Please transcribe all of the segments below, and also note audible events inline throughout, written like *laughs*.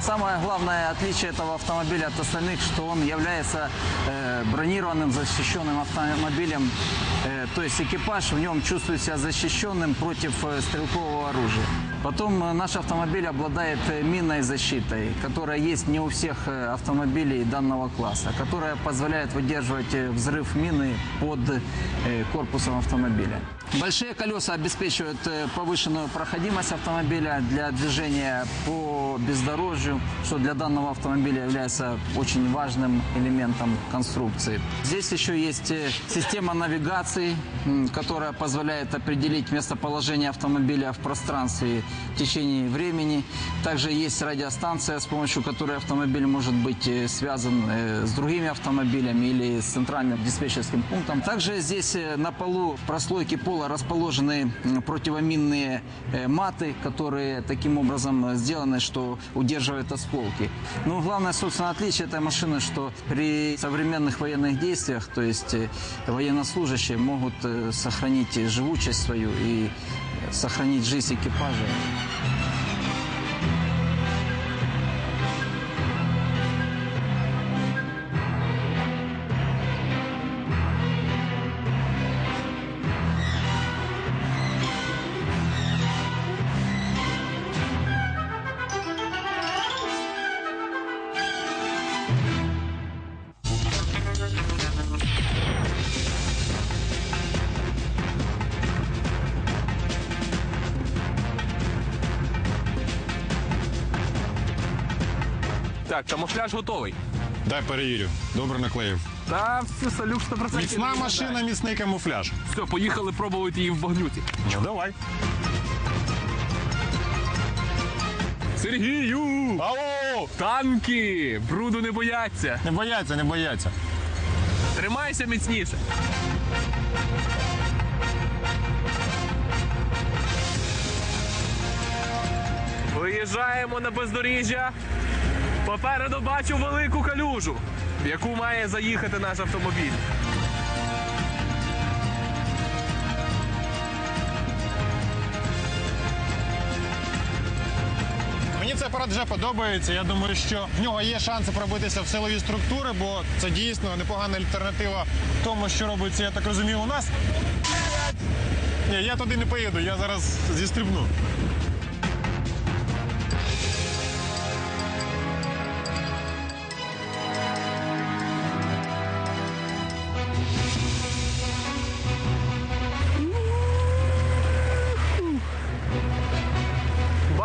Самое главное отличие этого автомобиля от остальных, что он является э, бронированным, защищенным автомобилем. Э, то есть экипаж в нем чувствует себя защищенным против э, стрелкового оружия. Потом э, наш автомобиль обладает э, минной защитой, которая есть не у всех э, автомобилей данного класса, которая позволяет выдерживать взрыв мины под корпусом автомобиля. Большие колеса обеспечивают повышенную проходимость автомобиля для движения по бездорожью, что для данного автомобиля является очень важным элементом конструкции. Здесь еще есть система навигации, которая позволяет определить местоположение автомобиля в пространстве в течение времени. Также есть радиостанция, с помощью которой автомобиль может быть э, связан э, с другими автомобилями или с центральным диспетчерским пунктом. Также здесь э, на полу в прослойке пола расположены м, противоминные э, маты, которые таким образом э, сделаны, что удерживают осколки. Ну, главное, собственно, отличие этой машины, что при современных военных действиях, то есть э, военнослужащие могут э, сохранить живучесть свою и э, сохранить жизнь экипажа. Так, камуфляж готовий. Дай перевірю. Добре наклеїв. Та все, салюк 100%. Міцна машина, міцний камуфляж. Все, поїхали пробувати її в багнюці. Ну давай. Сергію! Ау! Танки! Бруду не бояться. Не бояться, не бояться. Тримайся міцніше. Виїжджаємо на бездоріжжя. Попереду бачу велику калюжу, в яку має заїхати наш автомобіль. Мені цей апарат вже подобається. Я думаю, що в нього є шанси пробитися в силові структури, бо це дійсно непогана альтернатива тому, що робиться, я так розумію, у нас. Ні, я туди не поїду, я зараз зістрибну.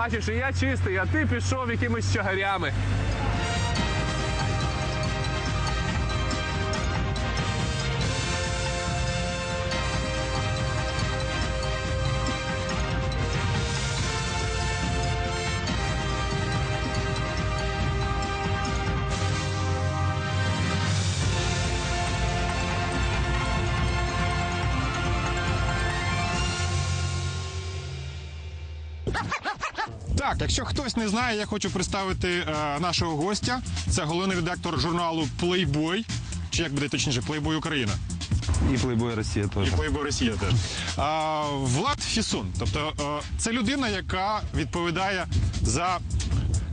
Бачиш, і я чистий, а ти пішов якимись чагарями. Так, якщо хтось не знає, я хочу представити е, нашого гостя. Це головний редактор журналу Playboy, чи як буде точніше, Playboy Україна. І Playboy теж. І. Playboy Росія теж. А, Влад Фісун. Тобто е, це людина, яка відповідає за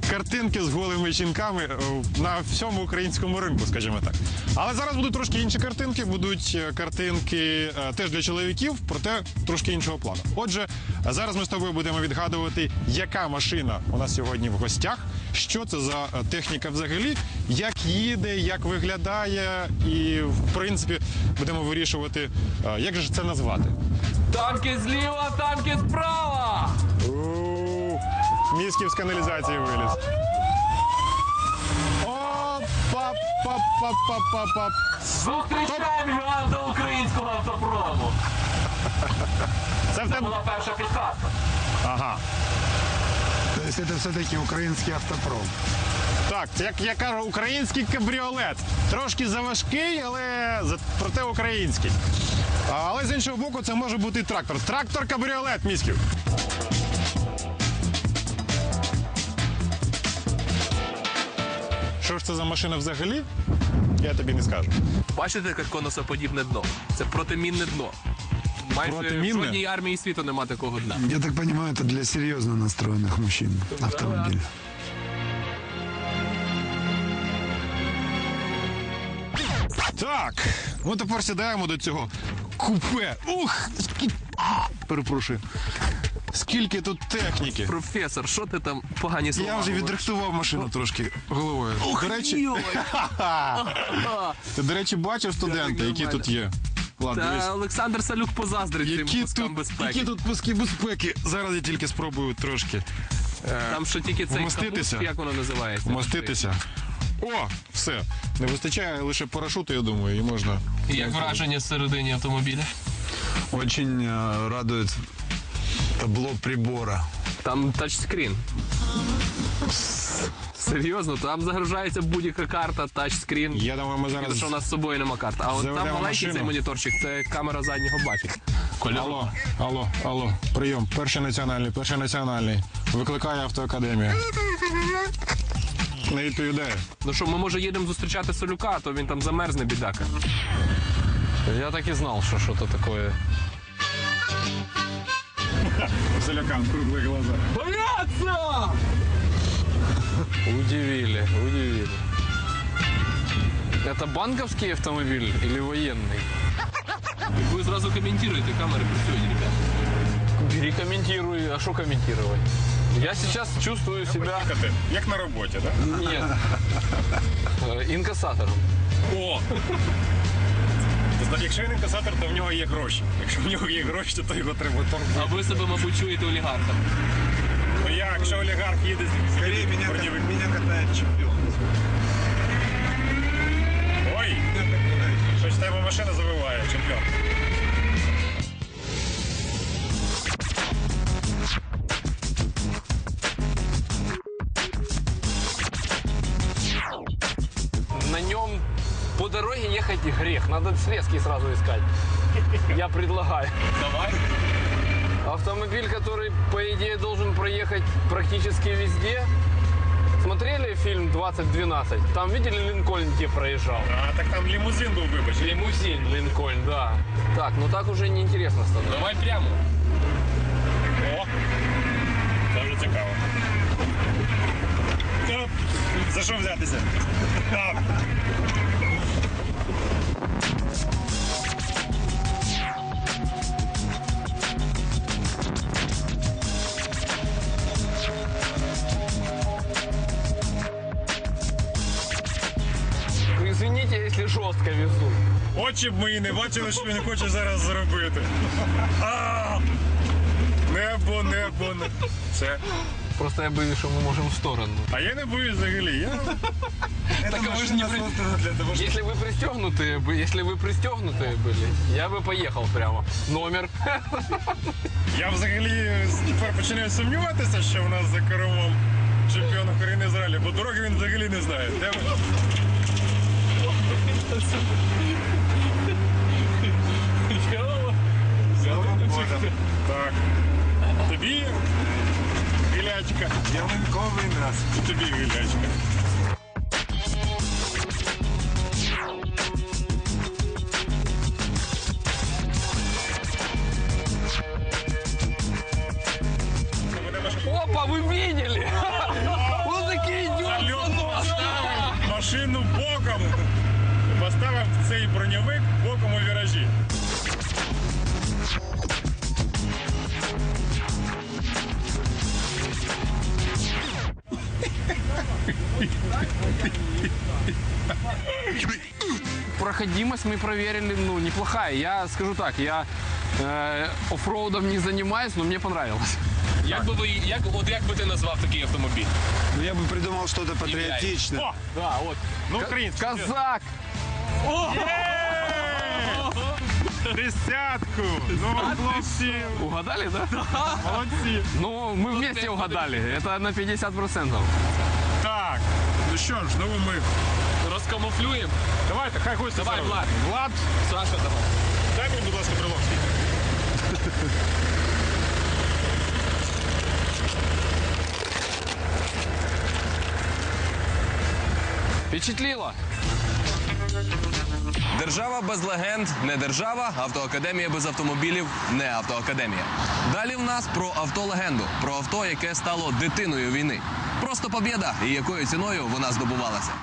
картинки з голими жінками е, на всьому українському ринку, скажімо так. Але зараз будуть трошки інші картинки, будуть е, картинки е, теж для чоловіків, проте трошки іншого плану. Отже, зараз ми з тобою будемо відгадувати, яка машина у нас сьогодні в гостях, що це за техніка взагалі, як їде, як виглядає, і в принципі будемо вирішувати, як же це назвати. Танки зліва, танки справа! У, з каналізації виліз. О, пап, пап, пап, пап, пап, пап. Зустрічаємо гіганта українського автопрому. Це в тебе. Була перша підказка. Ага. То есть это все-таки украинский автопром. Так, як я кажу, український кабріолет. Трошки заважкий, але за- проте український. А, Але з іншого боку, це може бути і трактор. Трактор кабріолет міськів. Що ж це за машина взагалі? Я тобі не скажу. Бачите, яке конусоподібне дно? Це протимінне дно. Майже в жодній армії світу нема такого дна. Я так розумію, це для серйозно настроєних мужчин автомобиль. Так, ну тепер сідаємо до цього купе. Ух! скільки- Перепрошую. Скільки тут техніки. Професор, що ти там погані слова? Я вже говориш? відрихтував машину трошки головою. До речі, *laughs* ти, до речі, бачив студенти, які тут є. Ладно, дивись. Та Олександр Салюк позаздрить цим Які пускам тут, безпеки. які тут пуски безпеки? Зараз я тільки спробую трошки Там що тільки цей Вмоститися? капуст, як воно називається? вмоститися. О, все. Не вистачає лише парашуту, я думаю, і можна. Як враження всередині автомобіля? Очень э, радует табло прибора. Там тачскрін. Серйозно, там загружається будь-яка карта, тачскрін. Я думаю, ми зараз. Що у нас з собою нема карт. А от там маленький машину. цей моніторчик, це камера заднього бачить. Алло, алло, алло, прийом. Перший національний, перший національний. Викликає автоакадемія. Не відповідає. Ну що, ми може їдемо зустрічати Солюка, а то він там замерзне бідака. Я так и знал, что что-то такое. Залякан, круглі глаза. Удивили, удивили. Это банковский автомобиль или военный? Ви зразу коментуєте, камери працюють, ребята. Перекомментируй. А что комментировать? Я сейчас чувствую себя... Як на роботі, так? Нет. *laughs* Э, Инкассатором. О! Якщо він інкасатор, то в нього є гроші. Якщо в нього є гроші, то його треба торгувати. А ви себе, мабуть, чуєте олігархом. Ну як, якщо олігарх їде з Скорее мене катає чемпіон. Ехать грех. Надо срезки сразу искать. Я предлагаю. Давай. Автомобиль, который, по идее, должен проехать практически везде. Смотрели фильм 2012? Там видели Линкольн где проезжал? А так там лімузин був, вибач. Лимузин Линкольн, да. Так, ну так уже неинтересно становится. Давай прямо. О! Вже цікаво. За що взятися? Извините, если жестко везу. Очі б мої не бачили, що він хоче зараз зробити. А! Небо, небо, небо. Все. Просто я боюсь, что мы можем в сторону. А я не боюсь взагалі. Я... Так а вы же не при- для того, Если вы пристегнутые, бы- если вы пристегнутые были, я бы поехал прямо. Номер. Я взагалі тепер починаю сумніватися, що в нас за кермом чемпіон України з ралі, бо дороги він взагалі не знає. Де ви? Так. Тобі гілячка. Ялинковий нас. Тобі гілячка. Опа, вы видели? Он таки идет за Зальот нос. поставив машину боком. Поставив цей броньовик боком у віражі. Проходимость мы проверили, ну, неплохая. Я скажу так, я э, оффроудом не занимаюсь, но мне понравилось. Як би ви, як, от як би ти назвав такий автомобіль? Ну, я бы придумал что-то патриотичное. О! Да, вот. Ну, український. Казак! Десятку! Ну, хлопці, Угадали, да? молодці. Ну, мы вместе угадали. Это на 50%. Так, ну що ж, знову ми. Розкамуфлюємо? Давайте, хай гості Давай, зараз. Влад. Влад, Саша, давай. дай мені, будь ласка, брелок. Впечатлило? Держава без легенд не держава, автоакадемія без автомобілів не автоакадемія. Далі в нас про автолегенду, про авто, яке стало дитиною війни. Просто побєда і якою ціною вона здобувалася.